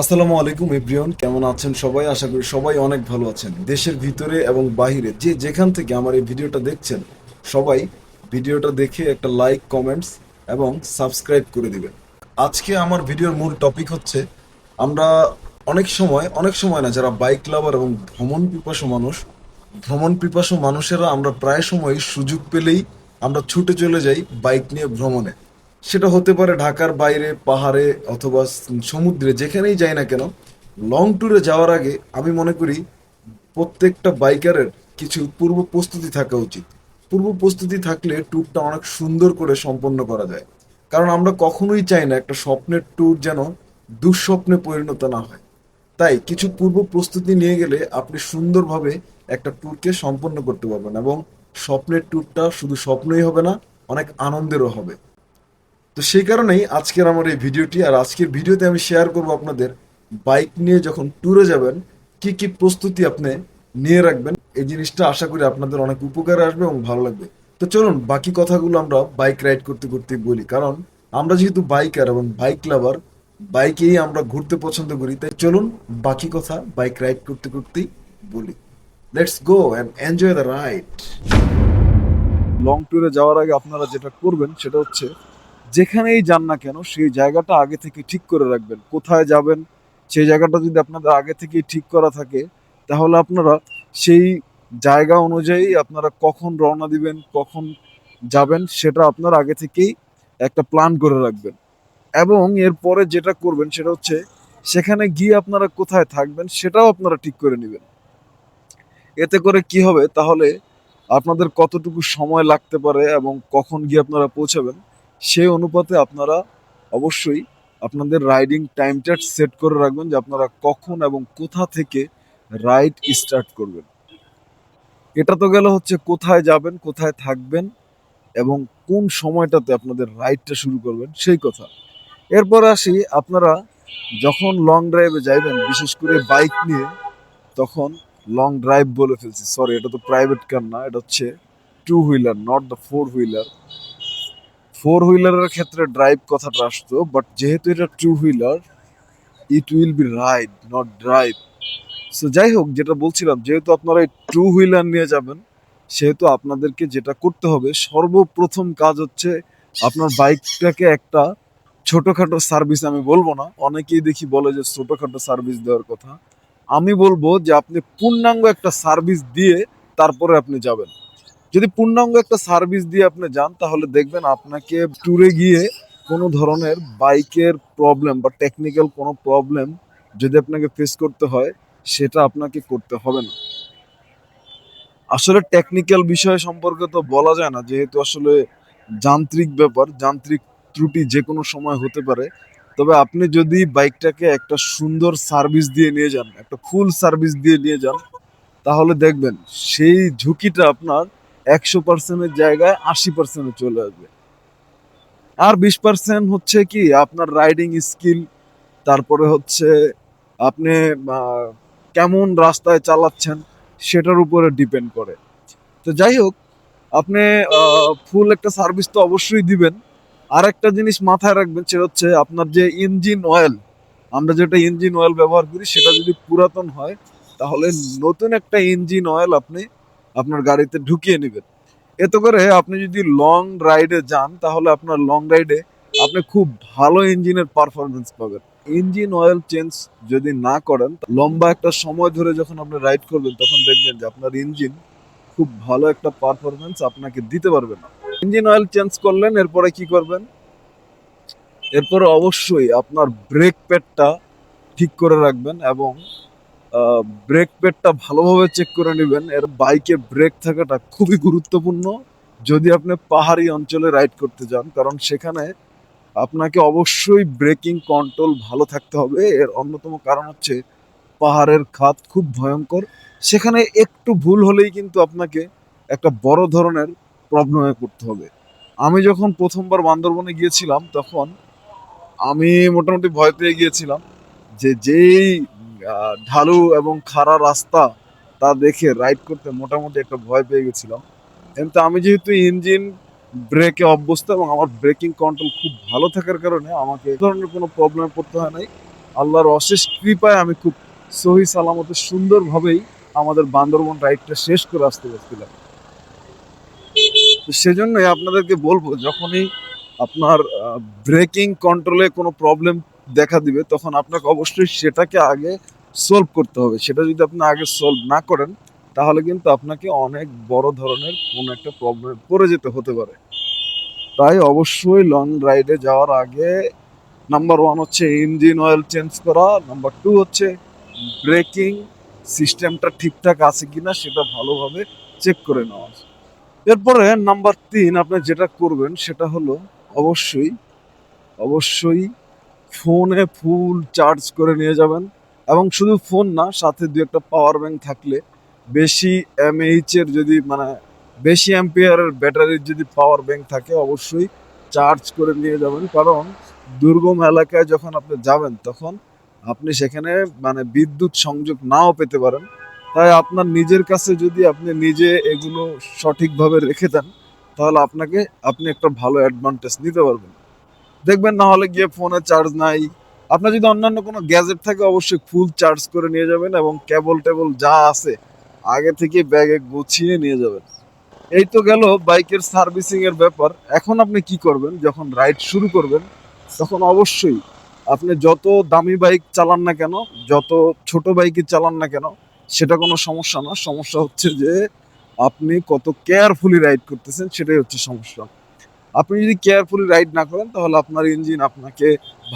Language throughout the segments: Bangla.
আসসালামু আলাইকুম, এভরিওয়ান। কেমন আছেন সবাই? আশা করি সবাই অনেক ভালো আছেন। দেশের ভিতরে এবং বাইরে যে যেখান থেকে আমার এই ভিডিওটা দেখছেন, সবাই ভিডিওটা দেখে একটা লাইক, কমেন্টস এবং সাবস্ক্রাইব করে দিবেন। আজকে আমার ভিডিওর মূল টপিক হচ্ছে, আমরা অনেক সময় অনেক সময় না, যারা বাইক লাভার এবং ভ্রমণ পিপাসু মানুষ, ভ্রমণ পিপাসু মানুষেরা আমরা প্রায় সময় সুযোগ পেলেই আমরা ছুটে চলে যাই বাইক নিয়ে ভ্রমণে। সেটা হতে পারে ঢাকার বাইরে, পাহাড়ে অথবা সমুদ্রে, যেখানেই যাই না কেন লং ট্যুরে যাওয়ার আগে আমি মনে করি প্রত্যেকটা বাইকারের কিছু পূর্ব প্রস্তুতি থাকা উচিত। পূর্ব প্রস্তুতি থাকলে ট্যুরটা অনেক সুন্দর করে সম্পন্ন করা যায়। কারণ আমরা কখনোই চাই না একটা স্বপ্নের ট্যুর যেন দুঃস্বপ্নে পরিণত না হয়। তাই কিছু পূর্ব প্রস্তুতি নিয়ে গেলে আপনি সুন্দরভাবে একটা ট্যুরকে সম্পন্ন করতে পারবেন এবং স্বপ্নের ট্যুরটা শুধু স্বপ্নই হবে না, অনেক আনন্দেরও হবে। তো সেই কারণেই আজকের আমার এই ভিডিওটি আর আজকের ভিডিওতে আমি শেয়ার করব আপনাদের বাইক নিয়ে যখন ট্যুরে যাবেন, কি কি প্রস্তুতি আপনি নিয়ে রাখবেন, এই জিনিসটা আশা করি আপনাদের অনেক উপকারে আসবে এবং ভালো লাগবে। তো চলুন, বাকি কথাগুলো আমরা বাইক রাইড করতে করতে বলি। কারণ আমরা যেহেতু বাইকার এবং বাইক লাভার বাইকেই আমরা ঘুরতে পছন্দ করি। তাই চলুন, বাকি কথা বাইক রাইড করতে করতেই বলি। Let's go and enjoy the ride long ট্যুরে যাওয়ার আগে আপনারা যেটা করবেন, সেটা হচ্ছে যেখানেই যান না কেন, সেই জায়গাটা আগে থেকে ঠিক করে রাখবেন। কোথায় যাবেন? সেই জায়গাটা যদি আপনাদের আগে থেকেই ঠিক করা থাকে, তাহলে আপনারা সেই জায়গা অনুযায়ী আপনারা কখন রওনা দিবেন, কখন যাবেন, সেটা আপনার আগে থেকেই একটা প্ল্যান করে রাখবেন। এবং এরপরে যেটা করবেন, সেটা হচ্ছে সেখানে গিয়ে আপনারা কোথায় থাকবেন, সেটাও আপনারা ঠিক করে নেবেন। এতে করে কি হবে? তাহলে আপনাদের কতটুকু সময় লাগতে পারে এবং কখন গিয়ে আপনারা পৌঁছাবেন সেই অনুপাতে আপনারা অবশ্যই আপনাদের রাইডিং টাইমটা সেট করে রাখবেন যে আপনারা কখন এবং কোথা থেকে রাইড স্টার্ট করবেন। এটা তো গেল হচ্ছে কোথায় যাবেন, কোথায় থাকবেন এবং কোন সময়টাতে আপনাদের রাইডটা শুরু করবেন, সেই কথা। এরপর আসি, আপনারা যখন লং ড্রাইভে যাইবেন, বিশেষ করে বাইক নিয়ে, তখন লং ড্রাইভ বলে ফেলছি। সরি এটা তো প্রাইভেট কার না, এটা হচ্ছে two wheeler not the four wheeler four হুইলারের ক্ষেত্রে ড্রাইভ কথাটা আসতো বাট যেহেতু এটা two wheeler it will be ride not drive so যাই হোক, যেটা বলছিলাম, যেহেতু আপনারা এই টু হুইলার নিয়ে যাবেন, সেহেতু আপনাদেরকে যেটা করতে হবে, সর্বপ্রথম কাজ হচ্ছে আপনার বাইকটাকে একটা ছোটখাটো সার্ভিস আমি বলব না, অনেকেই দেখি বলে যে ছোটখাটো সার্ভিস দেওয়ার কথা। আমি বলব যে আপনি পূর্ণাঙ্গ একটা সার্ভিস দিয়ে তারপরে আপনি যাবেন। যদি পূর্ণাঙ্গ একটা সার্ভিস দিয়ে আপনি যান, তাহলে দেখবেন আপনাকে ট্যুরে গিয়ে কোনো ধরনের বাইকের প্রবলেম বা টেকনিক্যাল কোনো প্রবলেম যদি আপনাকে ফেস করতে হয়, সেটা আপনাকে করতে হবে না। আসলে টেকনিক্যাল বিষয় সম্পর্কে তো বলা যায় না, যেহেতু আসলে যান্ত্রিক ব্যাপার, যান্ত্রিক ত্রুটি যে কোনো সময় হতে পারে। তবে আপনি যদি বাইকটাকে একটা সুন্দর সার্ভিস দিয়ে নিয়ে যান, একটা ফুল সার্ভিস দিয়ে নিয়ে যান, তাহলে দেখবেন সেই ঝুঁকিটা আপনার একশো পার্সেন্টের জায়গায় আশি পার্সেন্টে চলে আসবে। আর বিশ পার্সেন্ট হচ্ছে কি, আপনার রাইডিং স্কিল তারপরে হচ্ছে আপনি কেমন রাস্তায় চালাচ্ছেন সেটার উপরে ডিপেন্ড করে। তো যাই হোক, আপনি ফুল একটা সার্ভিস তো অবশ্যই দিবেন। আর একটা জিনিস মাথায় রাখবেন সেটা হচ্ছে আপনার যে ইঞ্জিন অয়েল আমরা যেটা ইঞ্জিন অয়েল ব্যবহার করি সেটা যদি পুরাতন হয়, তাহলে নতুন একটা ইঞ্জিন অয়েল আপনি আপনার গাড়িতে ঢুকিয়ে নেবেন। এতে করে আপনি যদি লং রাইডে যান, তাহলে আপনার লং রাইডে আপনি খুব ভালো ইঞ্জিনের পারফরমেন্স পাবেন। ইঞ্জিন অয়েল চেঞ্জ যদি না করেন, লম্বা একটা সময় ধরে যখন আপনি রাইড করবেন, তখন দেখবেন যে আপনার ইঞ্জিন খুব ভালো একটা পারফরমেন্স আপনাকে দিতে পারবে না। ইঞ্জিন অয়েল চেঞ্জ করলেন, এরপরে কি করবেন? এরপরে অবশ্যই আপনার ব্রেক প্যাডটা ঠিক করে রাখবেন এবং ব্রেক প্যাডটা ভালোভাবে চেক করে নেবেন। এর বাইকে ব্রেক থাকাটা খুবই গুরুত্বপূর্ণ। যদি আপনি পাহাড়ি অঞ্চলে রাইড করতে যান, কারণ সেখানে আপনাকে অবশ্যই ব্রেকিং কন্ট্রোল ভালো থাকতে হবে। এর অন্যতম কারণ হচ্ছে পাহাড়ের খাত খুব ভয়ঙ্কর। সেখানে একটু ভুল হলেই কিন্তু আপনাকে একটা বড় ধরনের প্রবলেমে পড়তে হবে। আমি যখন প্রথমবার বান্দরবনে গিয়েছিলাম, তখন আমি মোটামুটি ভয় পেয়ে গিয়েছিলাম যে যেই ঢালু এবং খাড়া রাস্তা তা দেখে রাইড করতে মোটামুটি একটা ভয় পেয়ে গেছিলাম। কিন্তু আমি যেহেতু ইঞ্জিন ব্রেকে অভ্যস্ত এবং আমার ব্রেকিং কন্ট্রোল খুব ভালো থাকার কারণে আমাকে ধরনের কোনো প্রবলেম পড়তে হয় নাই। আল্লাহর অশেষ কৃপায় আমি খুব সহি সালামতে সুন্দরভাবেই আমাদের বান্দরবন রাইডটা শেষ করে আসতে পারছিলাম। সেজন্যই আপনাদেরকে বলব, যখনই আপনার ব্রেকিং কন্ট্রোলে কোনো প্রবলেম দেখা দিবে, তখন আপনাকে অবশ্যই সেটাকে আগে সলভ করতে হবে। সেটা যদি আপনি আগে সলভ না করেন, তাহলে কিন্তু আপনাকে অনেক বড় ধরনের কোনো একটা প্রবলেম পড়ে যেতে হতে পারে। তাই অবশ্যই লং রাইডে যাওয়ার আগে নাম্বার ওয়ান হচ্ছে ইঞ্জিন অয়েল চেঞ্জ করা নাম্বার টু হচ্ছে ব্রেকিং সিস্টেমটা ঠিকঠাক আছে কিনা সেটা ভালোভাবে চেক করে নেওয়া। এরপরে নাম্বার তিন আপনি যেটা করবেন সেটা হলো অবশ্যই অবশ্যই ফোনে ফুল চার্জ করে নিয়ে যাবেন। এবং শুধু ফোন না, সাথে দু একটা পাওয়ার ব্যাংক থাকলে বেশি এমএইচ এর যদি মানে বেশি অ্যাম্পিয়ারের ব্যাটারির যদি পাওয়ার ব্যাংক থাকে, অবশ্যই চার্জ করে নিয়ে যাবেন। কারণ দুর্গম এলাকায় যখন আপনি যাবেন, তখন আপনি সেখানে মানে বিদ্যুৎ সংযোগ নাও পেতে পারেন। তাই আপনার নিজের কাছে যদি আপনি নিজে এগুলো সঠিকভাবে রেখে দেন, তাহলে আপনাকে, আপনি একটা ভালো অ্যাডভান্টেজ নিতে পারবেন। দেখবেন না হলে গিয়ে ফোনে চার্জ নাই। আপনার যদি অন্যান্য কোনো গ্যাজেট থাকে, অবশ্যই ফুল চার্জ করে নিয়ে যাবেন এবং কেবল টেবল যা আছে, আগে থেকে ব্যাগে গুছিয়ে নিয়ে যাবেন। এই তো গেল বাইকের সার্ভিসিং এর ব্যাপার। এখন আপনি কি করবেন? যখন রাইড শুরু করবেন, তখন অবশ্যই আপনি যত দামি বাইক চালান না কেন, যত ছোট বাইকই চালান না কেন, সেটা কোনো সমস্যা না। সমস্যা হচ্ছে যে, আপনি কত কেয়ারফুলি রাইড করতেছেন, সেটাই হচ্ছে সমস্যা। আপনি যদি কেয়ারফুলি রাইড না করেন, তাহলে আপনার ইঞ্জিন আপনাকে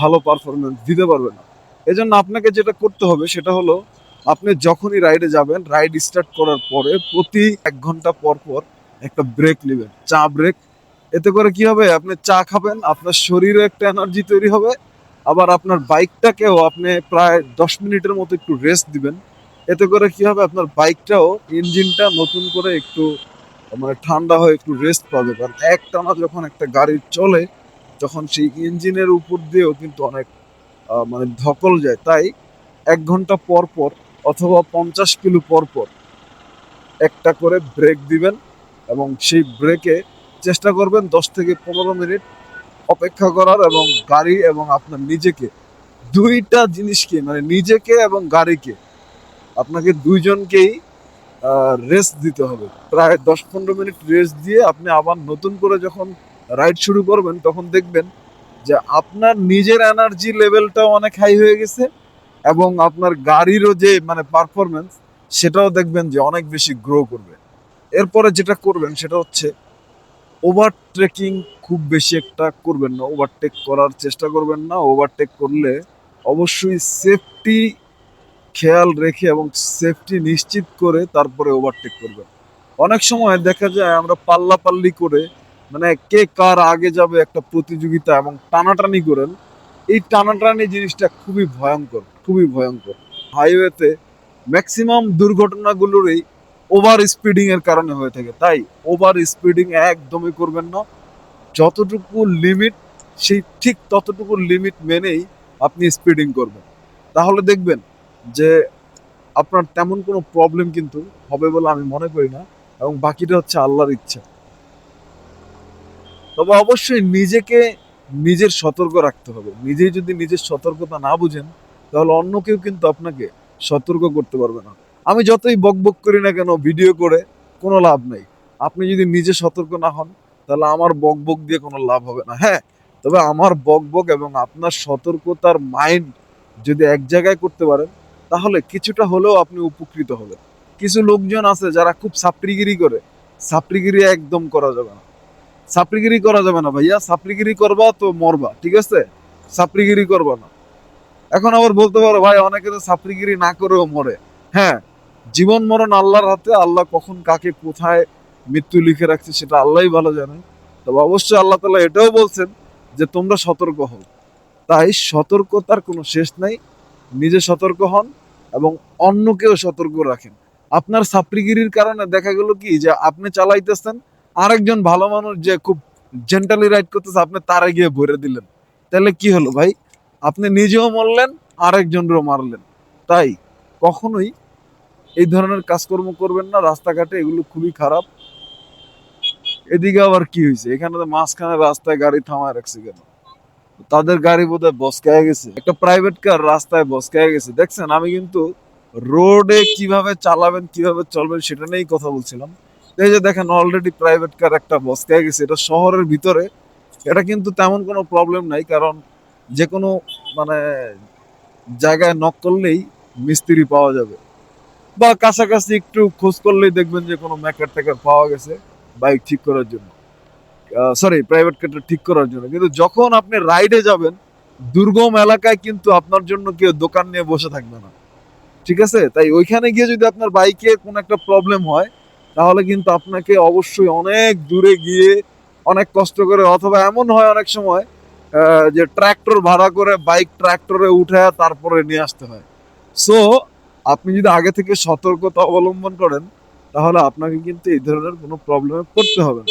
ভালো পারফরমেন্স দিতে পারবে না। এজন্য আপনাকে যেটা করতে হবে, সেটা হলো আপনি যখনই রাইডে যাবেন রাইড স্টার্ট করার পরে প্রতি এক ঘণ্টা পর পর একটা ব্রেক নেবেন, চা ব্রেক এতে করে কি হবে? আপনি চা খাবেন, আপনার শরীরে একটা এনার্জি তৈরি হবে। আবার আপনার বাইকটাকেও আপনি প্রায় দশ মিনিটের মতো একটু রেস্ট দিবেন। এতে করে কি হবে? আপনার বাইকটাও ইঞ্জিনটা নতুন করে একটু মানে ঠান্ডা হয়ে একটু রেস্ট পাবে। কারণ একটানা যখন একটা গাড়ি চলে, তখন সেই ইঞ্জিনের উপর দিয়েও কিন্তু অনেক মানে ধকল যায়। তাই এক ঘণ্টা পর পর অথবা পঞ্চাশ কিলো পর পর একটা করে ব্রেক দিবেন এবং সেই ব্রেকে চেষ্টা করবেন দশ থেকে পনেরো মিনিট অপেক্ষা করার এবং গাড়ি এবং আপনার নিজেকে, দুইটা জিনিসকে মানে নিজেকে এবং গাড়িকে, আপনাকে দুইজনকেই রেস্ট দিতে হবে। প্রায় দশ পনেরো মিনিট রেস্ট দিয়ে আপনি আবার নতুন করে যখন রাইড শুরু করবেন, তখন দেখবেন যে আপনার নিজের এনার্জি লেভেলটাও অনেক হাই হয়ে গেছে এবং আপনার গাড়িরও যে মানে পারফরমেন্স সেটাও দেখবেন যে অনেক বেশি গ্রো করবে। এরপরে যেটা করবেন, সেটা হচ্ছে ওভারটেকিং খুব বেশি একটা করবেন না। ওভারটেক করার চেষ্টা করবেন না। ওভারটেক করলে অবশ্যই সেফটি খেয়াল রেখে এবং সেফটি নিশ্চিত করে তারপরে ওভারটেক করবেন। অনেক সময় দেখা যায় আমরা পাল্লাপাল্লি করে মানে কে কার আগে যাবে একটা প্রতিযোগিতা এবং টানাটানি করেন, এই টানাটানি জিনিসটা খুবই ভয়ঙ্কর খুবই ভয়ঙ্কর। হাইওয়েতে ম্যাক্সিমাম দুর্ঘটনাগুলোরই ওভার স্পিডিং এর কারণে হয়ে থাকে। তাই ওভার স্পিডিং একদমই করবেন না। যতটুকু লিমিট সেই ঠিক ততটুকু লিমিট মেনেই আপনি স্পিডিং করবেন। তাহলে দেখবেন যে আপনার তেমন কোনো প্রবলেম কিন্তু হবে বলে আমি মনে করি না এবং বাকিটা হচ্ছে আল্লাহর ইচ্ছা। তবে অবশ্যই নিজেকে নিজের সতর্ক রাখতে হবে। নিজেই যদি নিজের সতর্কতা না বুঝেন, তাহলে অন্য কেউ কিন্তু আপনাকে সতর্ক করতে পারবে না। আমি যতই বক বক করি না কেন ভিডিও করে কোনো লাভ নেই। আপনি যদি নিজে সতর্ক না হন, তাহলে আমার বক বক দিয়ে কোনো লাভ হবে না। হ্যাঁ তবে আমার বক বক এবং আপনার সতর্কতার মাইন্ড যদি এক জায়গায় করতে পারেন তাহলে কিছুটা হলেও আপনি উপকৃত হবেন। কিছু লোকজন আছে যারা খুব সাপড়িগিরি করে। সাপড়িগিরি একদম করা যাবে না। সাপড়িগিরি করা যাবে না ভাইয়া। সাপড়িগিরি করবা তো মরবা, ঠিক আছে? সাপড়িগিরি করবা না। এখন আবার বলতে পারো, ভাই, অনেকে তো সাপড়িগিরি না করেও মরে। হ্যাঁ জীবন মরণ আল্লাহর হাতে, আল্লাহ কখন কাকে কোথায় মৃত্যু লিখে রাখছে সেটা আল্লাহই ভালো জানেন তবে অবশ্যই আল্লাহ তালা এটাও বলছেন যে, তোমরা সতর্ক হও। তাই সতর্কতার কোনো শেষ নাই। নিজে সতর্ক হন। এবং অন্যকেও সতর্ক রাখেন। আপনার সাপড়িগিরির কারণে দেখা গেল কি যে আপনি চালাইতেছেন, আরেকজন ভালো মানুষ যে খুব জেন্টালি রাইড করতেছে, আপনি তারে গিয়ে ভরে দিলেন। তাহলে কি হলো ভাই? আপনি নিজেও মরলেন, আরেকজনেরও মারলেন। তাই কখনোই এই ধরনের কাজকর্ম করবেন না, রাস্তাঘাটে এগুলো খুবই খারাপ। এদিকে আবার কি হয়েছে? এখানে তো মাঝখানে রাস্তায় গাড়ি থামায় রাখছে কেন? তাদের গাড়ি বোধহয় বসকায় গেছে। একটা প্রাইভেট কার রাস্তায় বসকায় গেছে। দেখছেন, আমি কিন্তু রোডে কীভাবে চালাবেন, কীভাবে চলবেন সেটা নিয়েই কথা বলছিলাম। এই যে দেখেন অলরেডি প্রাইভেট কার একটা বসকায় গেছে। এটা শহরের ভিতরে। এটা কিন্তু তেমন কোনো প্রবলেম নাই, কারণ যে কোনো মানে জায়গায় নক করলেই মিস্ত্রি পাওয়া যাবে। বা কাছাকাছি একটু খোঁজ করলেই দেখবেন যে কোনো ম্যাকার ট্যাকার পাওয়া গেছে বাইক ঠিক করার জন্য। সরি প্রাইভেট কারটা ঠিক করার জন্য। কিন্তু যখন আপনি রাইডে যাবেন, দুর্গম এলাকায় কিন্তু আপনার জন্য কেউ দোকান নিয়ে বসে থাকবে না। ঠিক আছে? তাই ওইখানে গিয়ে যদি আপনার বাইকে কোনো একটা প্রবলেম হয়, তাহলে কিন্তু আপনাকে অবশ্যই অনেক দূরে গিয়ে অনেক কষ্ট করে অথবা এমন হয় অনেক সময় যে ট্র্যাক্টর ভাড়া করে বাইক ট্র্যাক্টরে উঠে তারপরে নিয়ে আসতে হয়। সো আপনি যদি আগে থেকে সতর্কতা অবলম্বন করেন, তাহলে আপনাকে কিন্তু এই ধরনের কোনো প্রবলেমে পড়তে হবে না।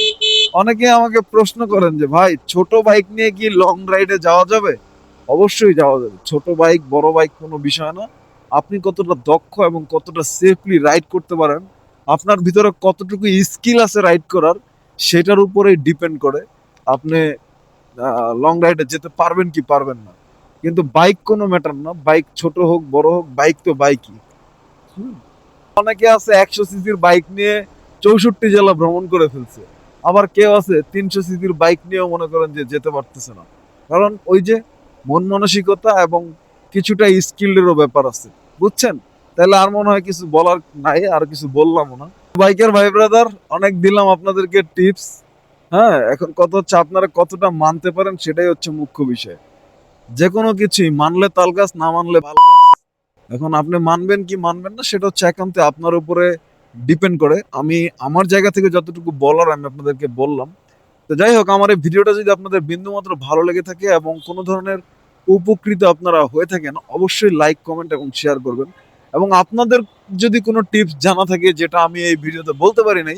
অনেকে আমাকে প্রশ্ন করেন যে, ভাই, ছোট বাইক নিয়ে কি লং রাইডে যাওয়া যাবে? অবশ্যই যাওয়া যাবে। ছোট বাইক বড় বাইক কোনো বিষয় না। আপনি কতটা দক্ষ এবং কতটা সেফলি রাইড করতে পারেন, আপনার ভিতরে কতটুকু স্কিল আছে রাইড করার, সেটার উপরেই ডিপেন্ড করে। আপনি লং রাইডে যেতে পারবেন কি পারবেন না। কিন্তু বাইক কোনো ম্যাটার না। বাইক ছোট হোক, বড় হোক বাইক তো বাইকই। অনেকে আছে একশো সিসির বাইক নিয়ে চৌষট্টি জেলা ভ্রমণ করে ফেলছে। আবার কেউ আছে, তিনশো সিসির বাইক নিয়েও মনে করেন যে যেতে পারতেছে না। কারণ ওই যে মন মানসিকতা এবং কিছুটা স্কিলেরও ব্যাপার আছে। বুঝছেন? তাহলে আর মনে হয় কিছু বলার নাই, আর কিছু বললামও না। বাইকের ভাই ব্রাদার, অনেক দিলাম আপনাদেরকে টিপস। হ্যাঁ এখন কত হচ্ছে, আপনারা কতটা মানতে পারেন সেটাই হচ্ছে মুখ্য বিষয়। যে কোনো কিছুই, মানলে তাল গাছ, না মানলে ভালো গাছ। এখন আপনি মানবেন কি মানবেন না, সেটা হচ্ছে একান্তে আপনার উপরে ডিপেন্ড করে। আমি আমার জায়গা থেকে যতটুকু বলার আমি আপনাদেরকে বললাম। তো যাই হোক, আমার এই ভিডিওটা যদি আপনাদের বিন্দুমাত্র ভালো লেগে থাকে এবং কোনো ধরনের উপকৃত আপনারা হয়ে থাকেন, অবশ্যই লাইক কমেন্ট এবং শেয়ার করবেন। এবং আপনাদের যদি কোনো টিপস জানা থাকে যেটা আমি এই ভিডিওতে বলতে পারি নাই,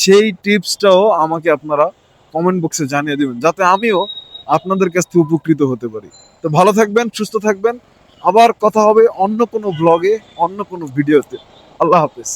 সেই টিপসটাও আমাকে আপনারা কমেন্ট বক্সে জানিয়ে দিবেন, যাতে আমিও আপনাদের কাছ থেকে উপকৃত হতে পারি। তো ভালো থাকবেন, সুস্থ থাকবেন। আবার কথা হবে অন্য কোনো ব্লগে অন্য কোনো ভিডিওতে আল্লাহ হাফেজ।